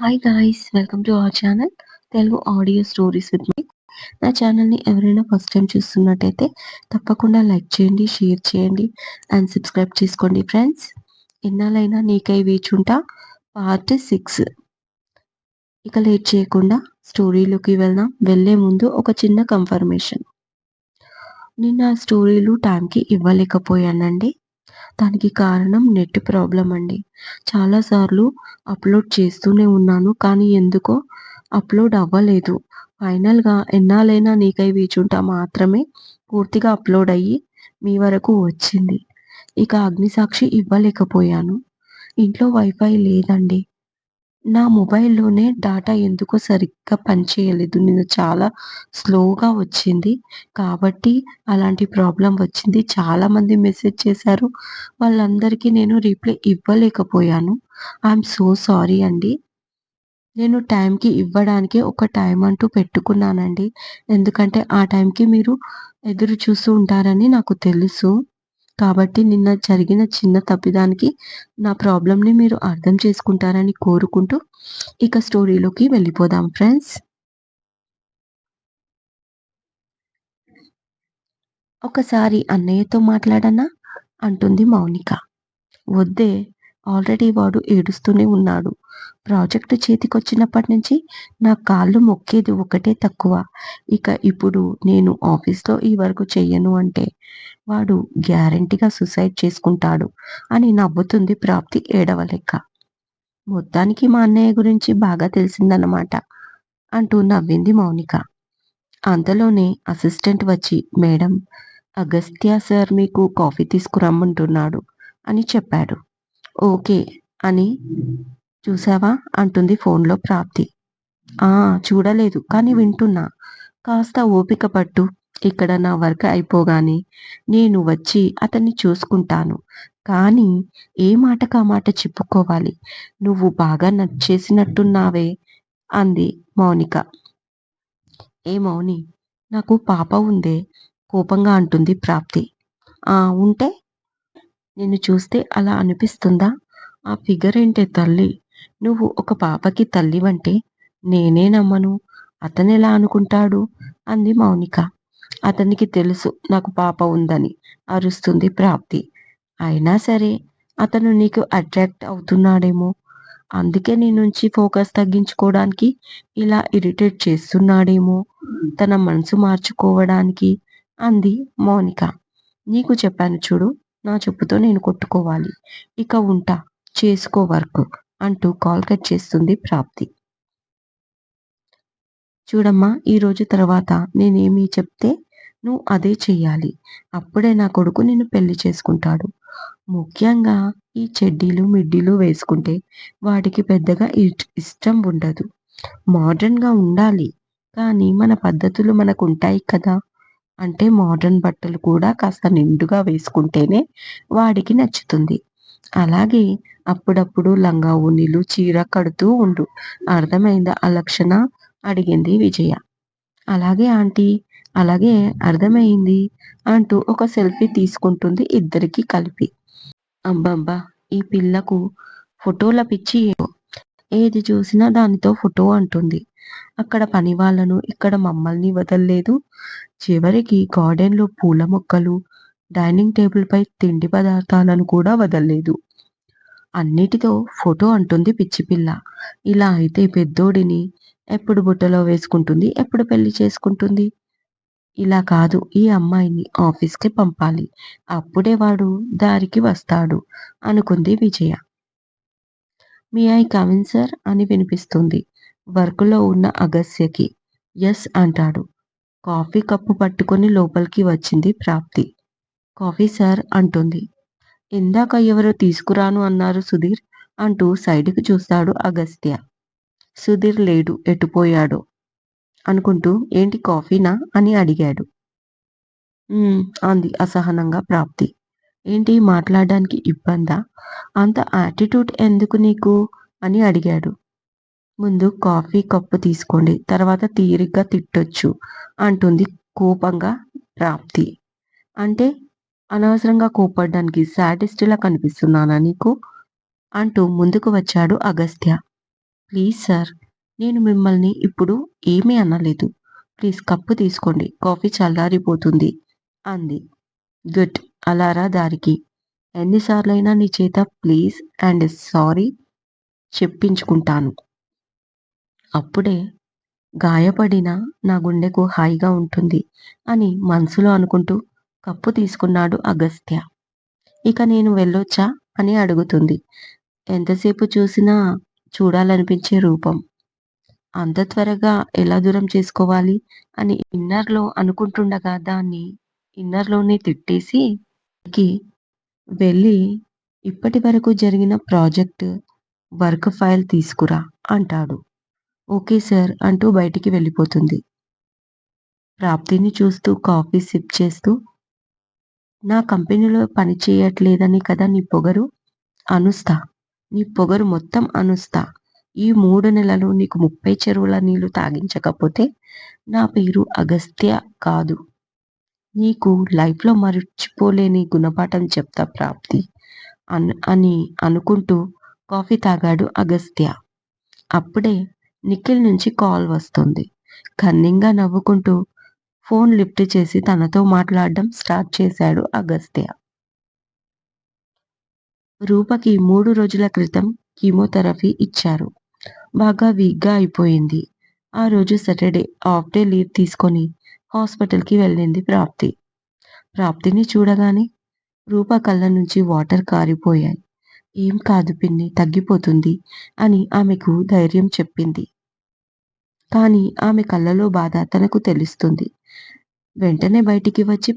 Hi guys welcome to our channel Telugu audio stories with me నా ఛానల్ని ఎవరైనా first time చూస్తున్నట్టయితే తప్పకుండా లైక్ చేయండి షేర్ చేయండి అండ్ సబ్స్క్రైబ్ చేసుకోండి ఫ్రెండ్స్ ఎన్నాళ్ళైనా నీకై వేచుంటా పార్ట్ సిక్స్ ఇక లేట్ చేయకుండా స్టోరీలోకి వెళ్దాం. వెళ్ళే ముందు ఒక చిన్న కన్ఫర్మేషన్ నిన్న స్టోరీలు టైంకి ఇవ్వలేకపోయానండి. దానికి కారణం నెట్ ప్రాబ్లం అండి. చాలాసార్లు అప్లోడ్ చేస్తూనే ఉన్నాను కానీ ఎందుకో అప్లోడ్ అవ్వలేదు. ఫైనల్గా ఎన్నాళ్ళైనా నీకై వీచుంటా మాత్రమే పూర్తిగా అప్లోడ్ అయ్యి మీ వరకు వచ్చింది. ఇక అగ్నిసాక్షి ఇవ్వలేకపోయాను. ఇంట్లో వైఫై లేదండి. నా మొబైల్లోనే డాటా ఎందుకో సరిగ్గా పనిచేయలేదు. నిన్న చాలా స్లోగా వచ్చింది కాబట్టి అలాంటి ప్రాబ్లం వచ్చింది. చాలామంది మెసేజ్ చేశారు. వాళ్ళందరికీ నేను రిప్లై ఇవ్వలేకపోయాను. ఐఎమ్ సో సారీ అండి. నేను టైంకి ఇవ్వడానికి ఒక టైం అంటూ పెట్టుకున్నానండి. ఎందుకంటే ఆ టైంకి మీరు ఎదురు చూస్తూ ఉంటారని నాకు తెలుసు. కాబట్టి నిన్న జరిగిన చిన్న తప్పిదానికి నా ప్రాబ్లంని మీరు అర్థం చేసుకుంటారని కోరుకుంటూ ఇక స్టోరీలోకి వెళ్ళిపోదాం ఫ్రెండ్స్. ఒకసారి అన్నయ్యతో మాట్లాడనా? అంటుంది మౌనిక. వద్దే ఆల్రెడీ వాడు ఏడుస్తూనే ఉన్నాడు. ప్రాజెక్టు చేతికొచ్చినప్పటి నుంచి నా కాళ్ళు మొక్కేది ఒకటే తక్కువ. ఇక ఇప్పుడు నేను ఆఫీస్లో ఈ వరకు చెయ్యను అంటే వాడు గ్యారంటీగా సూసైడ్ చేసుకుంటాడు అని నవ్వుతుంది ప్రాప్తి ఏడవ లెక్క మొత్తానికి మా అన్నయ్య గురించి బాగా తెలిసిందన్నమాట అంటూ నవ్వింది మౌనిక. అంతలోనే అసిస్టెంట్ వచ్చి మేడం అగస్త్య సార్ మీకు కాఫీ తీసుకురమ్మంటున్నాడు అని చెప్పాడు. ఓకే అని చూసావా? అంటుంది ఫోన్లో ప్రాప్తి. ఆ చూడలేదు కానీ వింటున్నా. కాస్త ఓపిక పట్టు. ఇక్కడ నా వర్క్ అయిపోగానే నేను వచ్చి అతన్ని చూసుకుంటాను. కానీ ఏ మాటకా మాట చెప్పుకోవాలి? నువ్వు బాగా నచ్చేసినట్టున్నావే అంది మౌనిక. ఏ మౌని నాకు పాప ఉందే కోపంగా అంటుంది ప్రాప్తి. ఆ ఉంటే? నిన్ను చూస్తే అలా అనిపిస్తుందా? ఆ ఫిగర్ ఏంటే తల్లి? నువ్వు ఒక పాపకి తల్లివంటే నేనే నమ్మను. అతనెలా అనుకుంటాడు? అంది మౌనిక. అతనికి తెలుసు నాకు పాప ఉందని అరుస్తుంది ప్రాప్తి. అయినా సరే అతను నీకు అట్రాక్ట్ అవుతున్నాడేమో. అందుకే నీ నుంచి ఫోకస్ తగ్గించుకోవడానికి ఇలా ఇరిటేట్ చేస్తున్నాడేమో. తన మనసు మార్చుకోవడానికి అంది మౌనిక. నీకు చెప్పాను చూడు నా చెప్పుతో నేను కొట్టుకోవాలి. ఇక ఉంటా చేసుకో వర్క్ అంటూ కాల్ కట్ చేస్తుంది ప్రాప్తి. చూడమ్మా ఈరోజు తర్వాత నేనేమి చెప్తే నువ్వు అదే చెయ్యాలి. అప్పుడే నా కొడుకు నిన్ను పెళ్ళి చేసుకుంటాడు. ముఖ్యంగా ఈ చెడ్డీలు మిడ్డీలు వేసుకుంటే వాడికి పెద్దగా ఇష్టం ఉండదు. మోడర్న్గా ఉండాలి. కానీ మన పద్ధతులు మనకు ఉంటాయి కదా. అంటే మోడ్రన్ బట్టలు కూడా కాస్త నిండుగా వేసుకుంటేనే వాడికి నచ్చుతుంది. అలాగే అప్పుడప్పుడు లంగా ఊనీలు చీర కడుతూ ఉండు. అర్థమైందా? అలక్షణ అడిగింది విజయ. అలాగే ఆంటీ అలాగే అర్థమైంది అంటూ ఒక సెల్ఫీ తీసుకుంటుంది ఇద్దరికి కలిపి. అబ్బా ఈ పిల్లకు ఫోటోల పిచ్చి ఏది చూసినా దానితో ఫోటో అంటుంది. అక్కడ పని వాళ్ళను ఇక్కడ మమ్మల్ని వదల్లేదు. చివరికి గార్డెన్లో పూల మొక్కలు డైనింగ్ టేబుల్పై తిండి పదార్థాలను కూడా వదల్లేదు. అన్నిటితో ఫోటో అంటుంది పిచ్చి పిల్ల. ఇలా అయితే పెద్దోడిని ఎప్పుడు బుట్టలో వేసుకుంటుంది ఎప్పుడు పెళ్ళి చేసుకుంటుంది? ఇలా కాదు ఈ అమ్మాయిని ఆఫీస్కి పంపాలి. అప్పుడే వాడు దారికి వస్తాడు అనుకుంది విజయ. మీ ఐ కవిన్ సార్ అని వినిపిస్తుంది. వర్క్లో ఉన్న అగస్యకి ఎస్ అంటాడు. కాఫీ కప్పు పట్టుకొని లోపలికి వచ్చింది ప్రాప్తి. కాఫీ సార్ అంటుంది. ఇందాక ఎవరో తీసుకురాను అన్నారు సుధీర్ అంటూ సైడ్కి చూస్తాడు అగస్త్య. సుధీర్ లేడు ఎటుపోయాడో. అనుకుంటూ ఏంటి కాఫీనా? అని అడిగాడు. అంది అసహనంగా ప్రాప్తి. ఏంటి మాట్లాడడానికి ఇబ్బందా? అంత యాటిట్యూడ్ ఎందుకు నీకు? అని అడిగాడు. ముందు కాఫీ కప్పు తీసుకోండి తర్వాత తీరిగ్గా తిట్టొచ్చు అంటుంది కోపంగా ప్రాప్తి. అంటే అనవసరంగా కోపడ్డానికి సాటిస్ట్లా కనిపిస్తున్నానా నీకు? అంటూ ముందుకు వచ్చాడు అగస్త్య. Please sir. నేను మిమ్మల్ని ఇప్పుడు ఏమీ అనలేదు. ప్లీజ్ కప్పు తీసుకోండి. కాఫీ చల్లారిపోతుంది అంది. గుడ్. అలారా దారికి. ఎన్నిసార్లైనా నీ చేత ప్లీజ్ అండ్ సారీ చెప్పించుకుంటాను. అప్పుడే గాయపడిన నా గుండెకు హాయిగా ఉంటుంది అని మనసులో అనుకుంటూ కప్పు తీసుకున్నాడు అగస్త్య. ఇక నేను వెళ్ళొచ్చా అని అడుగుతుంది. ఎంతసేపు చూసినా చూడాలనిపించే రూపం. అంత త్వరగా ఎలా దూరం చేసుకోవాలి అని ఇన్నర్లో అనుకుంటుండగా దాన్ని ఇన్నర్లోనే తిట్టేసి కి వెళ్ళి ఇప్పటి వరకు జరిగిన ప్రాజెక్ట్ వర్క్ ఫైల్ తీసుకురా అంటాడు. ఓకే సార్ అంటూ బయటికి వెళ్ళిపోతుంది. ప్రాప్తిని చూస్తూ కాఫీ సిప్ చేస్తూ నా కంపెనీలో పని చేయట్లేదని కదా నీ పొగరు? అనుస్తా. నీ పొగరు మొత్తం అనుస్తా. ఈ మూడు నెలలు నీకు ముప్పై చెరువుల నీళ్ళు తాగించకపోతే నా పేరు అగస్త్య కాదు. నీకు లైఫ్లో మర్చిపోలేని గుణపాఠం చెప్తా ప్రాప్తి అన్ అని అనుకుంటూ కాఫీ తాగాడు అగస్త్య. అప్పుడే నిఖిల్ నుంచి కాల్ వస్తుంది. కన్నింగా నవ్వుకుంటూ ఫోన్ లిఫ్ట్ చేసి తనతో మాట్లాడడం స్టార్ట్ చేశాడు అగస్త్య. రూపకి మూడు రోజుల క్రితం కీమోథెరపీ ఇచ్చారు. బాగా వీక్గా అయిపోయింది. ఆ రోజు సాటర్డే హాఫ్ డే లీవ్ తీసుకొని హాస్పిటల్కి వెళ్ళింది ప్రాప్తి. ప్రాప్తిని చూడగానే రూప కళ్ళ నుంచి వాటర్ కారిపోయాయి. ఏం కాదు పిన్ని తగ్గిపోతుంది అని ఆమెకు ధైర్యం చెప్పింది. కానీ ఆమె కళ్ళలో బాధ తనకు తెలుస్తుంది. వెంటనే బయటికి వచ్చి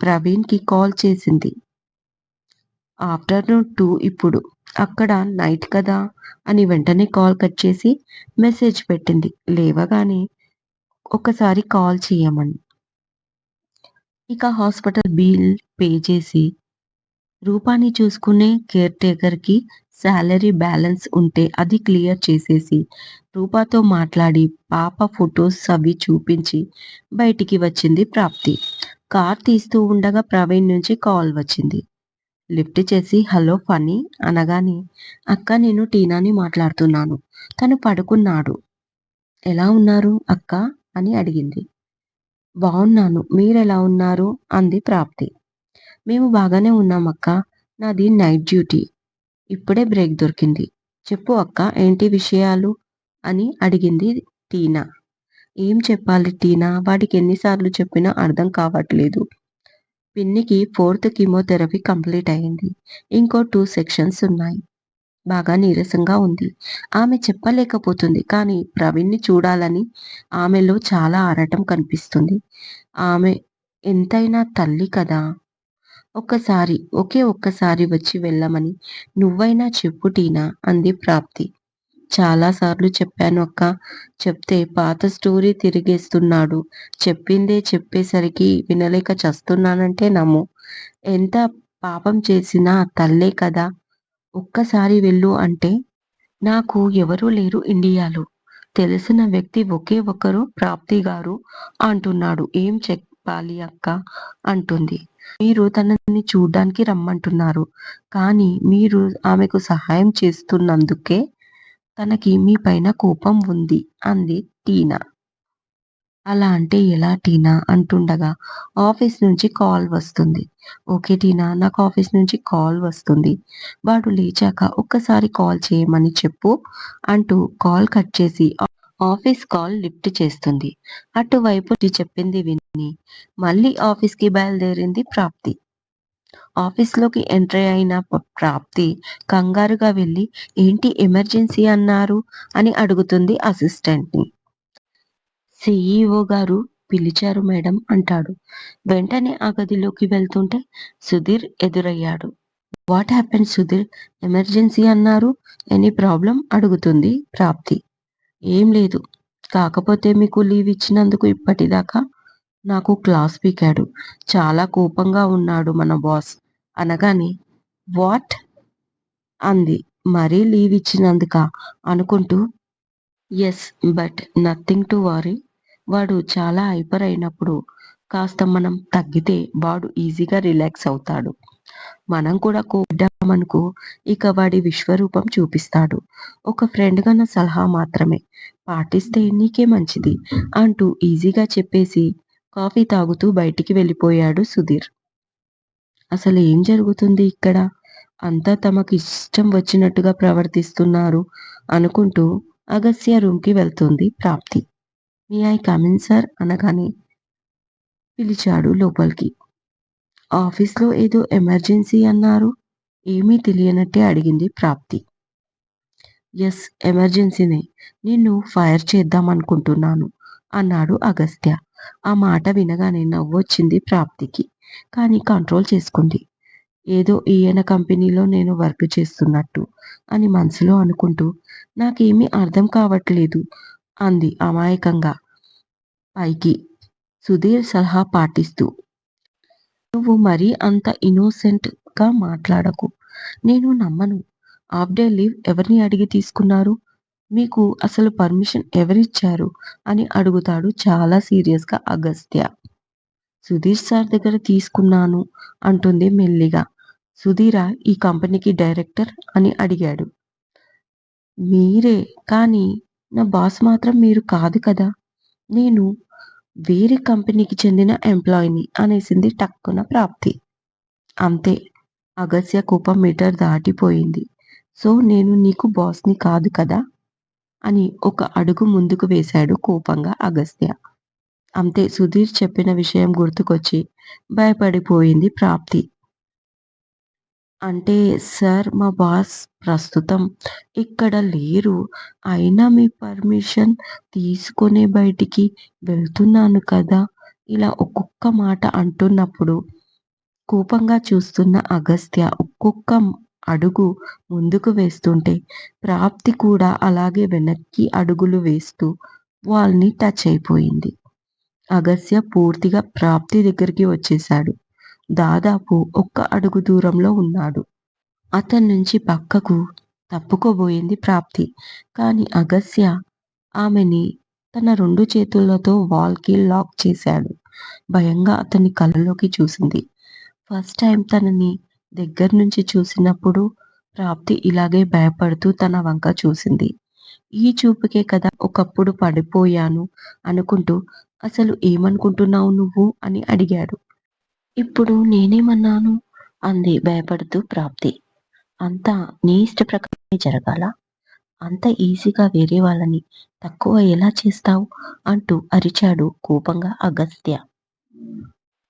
ప్రవీణ్కి కాల్ చేసింది. ఆఫ్టర్నూన్ టూ ఇప్పుడు. అక్కడ నైట్ కదా? అని వెంటనే కాల్ కట్ చేసి మెసేజ్ పెట్టింది. లేవగానే ఒకసారి కాల్ చేయమని. ఇక హాస్పిటల్ బిల్ పే చేసి రూపాన్ని చూసుకునే కేర్ టేకర్కి శాలరీ బ్యాలెన్స్ ఉంటే అది క్లియర్ చేసేసి రూపాతో మాట్లాడి పాప ఫొటోస్ అవి చూపించి బయటికి వచ్చింది ప్రాప్తి. కార్ తీస్తూ ఉండగా ప్రవీణ్ నుంచి కాల్ వచ్చింది. లిఫ్ట్ చేసి హలో ఫనీ అనగానే అక్క నేను టీనాని మాట్లాడుతున్నాను. తను పడుకున్నాడు. ఎలా ఉన్నారు అక్క? అని అడిగింది. బాగున్నాను మీరెలా ఉన్నారు? అంది ప్రాప్తి. మేము బాగానే ఉన్నాం అక్క. నాది నైట్ డ్యూటీ. ఇప్పుడే బ్రేక్ దొరికింది. చెప్పు అక్క ఏంటి విషయాలు? అని అడిగింది టీనా. ఏం చెప్పాలి టీనా? వాడికి ఎన్నిసార్లు చెప్పినా అర్థం కావట్లేదు. పిన్నికి ఫోర్త్ కీమోథెరపీ కంప్లీట్ అయింది. ఇంకో టూ సెక్షన్స్ ఉన్నాయి. బాగా నీరసంగా ఉంది. ఆమె చెప్పలేకపోతుంది. కానీ ప్రవీణ్ని చూడాలని ఆమెలో చాలా ఆరాటం కనిపిస్తుంది. ఆమె ఎంతైనా తల్లి కదా. ఒక్కసారి ఒకే ఒక్కసారి వచ్చి వెళ్ళమని నువ్వైనా చెప్పు టీనా? అంది ప్రాప్తి. చాలాసార్లు చెప్పాను అక్క. చెప్తే పాత స్టోరీ తిరిగేస్తున్నాడు. చెప్పిందే చెప్పేసరికి వినలేక చస్తున్నానంటే నమ్ము. ఎంత పాపం చేసినా తల్లే కదా. ఒక్కసారి వెళ్ళు అంటే నాకు ఎవరూ లేరు ఇండియాలో. తెలిసిన వ్యక్తి ఒకే ఒకరు ప్రాప్తి గారు అంటున్నాడు. ఏం చెప్పాలి అక్క? అంటుంది. మీరు తనని చూడ్డానికి రమ్మంటున్నారు. కానీ మీరు ఆమెకు సహాయం చేస్తున్నందుకే తనకి మీ పైన కోపం ఉంది అంది టీనా. అలా అంటే ఎలా టీనా? అంటుండగా ఆఫీస్ నుంచి కాల్ వస్తుంది. ఓకే టీనా నాకు ఆఫీస్ నుంచి కాల్ వస్తుంది. వాడు లేచాక ఒక్కసారి కాల్ చేయమని చెప్పు అంటూ కాల్ కట్ చేసి ఆఫీస్ కాల్ లిఫ్ట్ చేస్తుంది. అటువైపు చెప్పింది విని మళ్ళీ ఆఫీస్కి బయలుదేరింది ప్రాప్తి. ఆఫీస్లోకి ఎంట్రీ అయిన ప్రాప్తి కంగారుగా వెళ్ళి ఏంటి ఎమర్జెన్సీ అన్నారు? అని అడుగుతుంది అసిస్టెంట్ని సిఈఓ గారు పిలిచారు మేడం అంటాడు. వెంటనే ఆ గదిలోకి వెళ్తుంటే Sudheer ఎదురయ్యాడు. What happen Sudheer? Emergency అన్నారు? ఎనీ ప్రాబ్లం అడుగుతుంది ప్రాప్తి. ఏం లేదు. కాకపోతే మీకు లీవ్ ఇచ్చినందుకు ఇప్పటిదాకా నాకు క్లాస్ పీకాడు. చాలా కోపంగా ఉన్నాడు మన బాస్. అనగానే వాట్? అంది. మరీ లీవ్ ఇచ్చినందుక? అనుకుంటూ yes but nothing to worry. వాడు చాలా హైపర్ అయినప్పుడు కాస్త మనం తగ్గితే వాడు ఈజీగా రిలాక్స్ అవుతాడు. మనం కూడా కోడ్డామనుకో ఇక వాడి విశ్వరూపం చూపిస్తాడు. ఒక ఫ్రెండ్గా నా సలహా మాత్రమే. పాటిస్తే నీకే మంచిది అంటూ ఈజీగా చెప్పేసి కాఫీ తాగుతూ బయటికి వెళ్ళిపోయాడు సుధీర్. అసలు ఏం జరుగుతుంది ఇక్కడ? అంతా తమకు ఇష్టం వచ్చినట్టుగా ప్రవర్తిస్తున్నారు అనుకుంటూ అగస్య రూమ్కి వెళ్తుంది ప్రాప్తి. మీ ఐ కమిన్ సార్ అనగానే పిలిచాడు లోపలికి. ఆఫీస్లో ఏదో ఎమర్జెన్సీ అన్నారు. ఏమీ తెలియనట్టే అడిగింది ప్రాప్తి. ఎస్ ఎమర్జెన్సీనే. నిన్ను ఫైర్ చేద్దాం అనుకుంటున్నాను. అన్నాడు అగస్త్య. ఆ మాట వినగానే నవ్వొచ్చింది ప్రాప్తికి. కానీ కంట్రోల్ చేసుకుంది. ఏదో ఈయన కంపెనీలో నేను వర్క్ చేస్తున్నట్టు అని మనసులో అనుకుంటూ నాకేమీ అర్థం కావట్లేదు అంది అమాయకంగా. పైకి సుధీర్ సలహా పాటిస్తూ నువ్వు మరీ అంత ఇన్నోసెంట్గా మాట్లాడకు. నేను నమ్మను. హాఫ్ డే లీవ్ ఎవరిని అడిగి తీసుకున్నారు? మీకు అసలు పర్మిషన్ ఎవరిచ్చారు? అని అడుగుతాడు చాలా సీరియస్గా అగస్త్య. సుధీర్ సార్ దగ్గర తీసుకున్నాను అంటుంది మెల్లిగా. సుధీరా ఈ కంపెనీకి డైరెక్టర్? అని అడిగాడు. మీరే కానీ నా బాస్ మాత్రం మీరు కాదు కదా. నేను వేరే కంపెనీకి చెందిన ఎంప్లాయీని అనేసింది టక్కున ప్రాప్తి. అంతే. అగస్య కోపం మీటర్ దాటిపోయింది. సో నేను నీకు బాస్ని కాదు కదా? అని ఒక అడుగు ముందుకు వేశాడు కోపంగా అగస్త్య. అంతే సుధీర్ చెప్పిన విషయం గుర్తుకొచ్చి భయపడిపోయింది ప్రాప్తి. అంటే సార్ మా బాస్ ప్రస్తుతం ఇక్కడ లేరు. అయినా మీ పర్మిషన్ తీసుకునే బయటికి వెళ్తున్నాను కదా? ఇలా ఒక్కొక్క మాట అంటున్నప్పుడు కోపంగా చూస్తున్న అగస్త్య ఒక్కొక్క అడుగు ముందుకు వేస్తుంటే ప్రాప్తి కూడా అలాగే వెనక్కి అడుగులు వేస్తూ వాళ్ళని టచ్ అయిపోయింది. అగస్య పూర్తిగా ప్రాప్తి దగ్గరికి వచ్చేశాడు. దాదాపు ఒక్క అడుగు దూరంలో ఉన్నాడు. అతని నుంచి పక్కకు తప్పుకోబోయింది ప్రాప్తి. కానీ అగస్య ఆమెని తన రెండు చేతులతో వాల్కి లాక్ చేశాడు. భయంగా అతని కళ్ళలోకి చూసింది. ఫస్ట్ టైం తనని దగ్గర నుంచి చూసినప్పుడు ప్రాప్తి ఇలాగే భయపడుతూ తన వంక చూసింది. ఈ చూపుకే కదా ఒకప్పుడు పడిపోయాను అనుకుంటూ అసలు ఏమనుకుంటున్నావు నువ్వు? అని అడిగాడు. ఇప్పుడు నేనేమన్నాను? అంది భయపడుతూ ప్రాప్తి. అంతా నీ ఇష్ట ప్రకారమే జరగాల? అంత ఈజీగా వేరే వాళ్ళని తక్కువ ఎలా చేస్తావు? అంటూ అరిచాడు కోపంగా అగస్త్య.